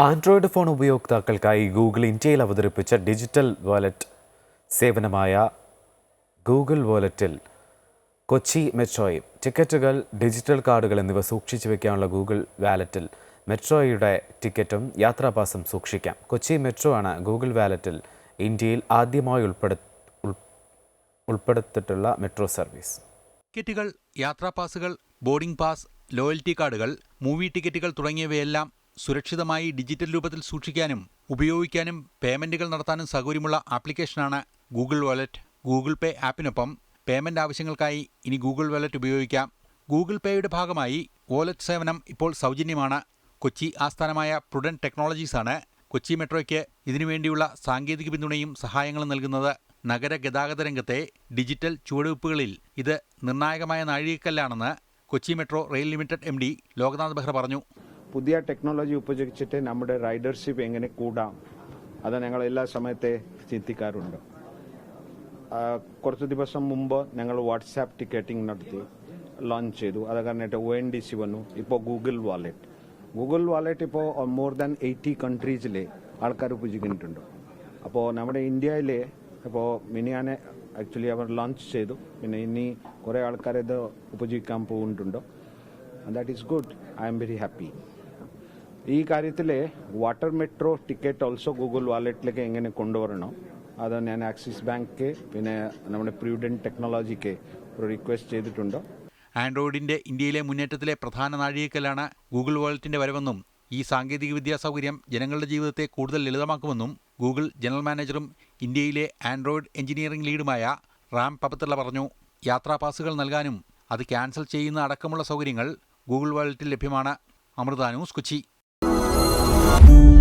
Android phone ഉപയോക്താക്കൾക്കായി Google ഇന്ത്യയിൽ അവതരിപ്പിച്ച digital wallet സേവനമായ Google വാലറ്റിൽ കൊച്ചി മെട്രോയും ടിക്കറ്റുകൾ ഡിജിറ്റൽ കാർഡുകൾ എന്നിവ സൂക്ഷിച്ചു വയ്ക്കാനുള്ള ഗൂഗിൾ വാലറ്റിൽ മെട്രോയുടെ ടിക്കറ്റും യാത്രാപാസും സൂക്ഷിക്കാം. കൊച്ചി മെട്രോ ആണ് ഗൂഗിൾ വാലറ്റിൽ ഇന്ത്യയിൽ ആദ്യമായി ഉൾപ്പെടു ഉൾ- ഉൾപ്പെടുത്തിയിട്ടുള്ള മെട്രോ സർവീസ്. ടിക്കറ്റുകൾ യാത്രാപാസുകൾ ബോർഡിംഗ് പാസ് ലോയൽറ്റി കാർഡുകൾ മൂവി ടിക്കറ്റുകൾ തുടങ്ങിയവയെല്ലാം സുരക്ഷിതമായി ഡിജിറ്റൽ രൂപത്തിൽ സൂക്ഷിക്കാനും ഉപയോഗിക്കാനും പേയ്മെന്റുകൾ നടത്താനും സൗകര്യമുള്ള ആപ്ലിക്കേഷനാണ് ഗൂഗിൾ വാലറ്റ്. ഗൂഗിൾ പേ ആപ്പിനൊപ്പം പേയ്മെന്റ് ആവശ്യങ്ങൾക്കായി ഇനി ഗൂഗിൾ വാലറ്റ് ഉപയോഗിക്കാം. ഗൂഗിൾ പേയുടെ ഭാഗമായി വാലറ്റ് സേവനം ഇപ്പോൾ സൗജന്യമാണ്. കൊച്ചി ആസ്ഥാനമായ പ്രുഡൻ ടെക്നോളജീസാണ് കൊച്ചി മെട്രോയ്ക്ക് ഇതിനുവേണ്ടിയുള്ള സാങ്കേതിക പിന്തുണയും സഹായങ്ങളും നൽകുന്നത്. നഗര ഗതാഗത രംഗത്തെ ഡിജിറ്റൽ ചുവടുവയ്പ്പുകളിൽ ഇത് നിർണായകമായ നാഴികക്കല്ലാണെന്ന് Kochi metro rail limited M D Loknath Behera പറഞ്ഞു. പുതിയ ടെക്നോളജി ഉപയോഗിച്ചിട്ട് നമ്മുടെ റൈഡർഷിപ്പ് എങ്ങനെ കൂടാം? അത് ഞങ്ങൾ എല്ലാ സമയത്തെ ചിന്തിക്കാറുണ്ട്. കുറച്ച് ദിവസം മുമ്പ് ഞങ്ങൾ വാട്സാപ്പ് ടിക്കറ്റിംഗ് നടത്തി ലോഞ്ച് ചെയ്തു. അത് കാരണമായിട്ട് ഒ എൻ ഡി സി വന്നു. ഇപ്പോൾ ഗൂഗിൾ വാലറ്റ് ഗൂഗിൾ വാലറ്റ് ഇപ്പോൾ മോർ ദാൻ എയ്റ്റി കൺട്രീസിലെ ആൾക്കാർ ഉപയോഗിക്കുന്നുണ്ട്. അപ്പോൾ നമ്മുടെ ഇന്ത്യയിലെ ഇപ്പോൾ മിനിയാനെ ആക്ച്വലി അവർ ലോഞ്ച് ചെയ്തു. പിന്നെ ഇനി കുറേ ആൾക്കാർ ഇത് ഉപയോഗിക്കാൻ പോകുന്നുണ്ട്. That is good I'm very happy ഈ കാര്യത്തിൽ water metro ticket also Google വാലറ്റിലേക്ക് എങ്ങനെ കൊണ്ടുവരണം? അത് ഞാൻ ആക്സിസ് ബാങ്ക് പിന്നെ നമ്മുടെ പ്രീഡന്റ് ടെക്നോളജിക്ക് ഒരു റിക്വസ്റ്റ് ചെയ്തിട്ടുണ്ട്. ആൻഡ്രോയിഡിന്റെ ഇന്ത്യയിലെ മുന്നേറ്റത്തിലെ പ്രധാന നാഴികക്കല്ലാണ് ഗൂഗിൾ വാലറ്റിന്റെ വരവെന്നും ഈ സാങ്കേതികവിദ്യാ സൗകര്യം ജനങ്ങളുടെ ജീവിതത്തെ കൂടുതൽ ലളിതമാക്കുമെന്നും ഗൂഗിൾ ജനറൽ മാനേജറും ഇന്ത്യയിലെ ആൻഡ്രോയിഡ് എഞ്ചിനീയറിംഗ് ലീഡുമായ റാം പപത്തള്ള പറഞ്ഞു. യാത്രാ പാസുകൾ നൽകാനും അത് ക്യാൻസൽ ചെയ്യുന്ന അടക്കമുള്ള സൗകര്യങ്ങൾ ഗൂഗിൾ വാലറ്റിൽ ലഭ്യമാണ്. അമൃത ന്യൂസ് കൊച്ചി. you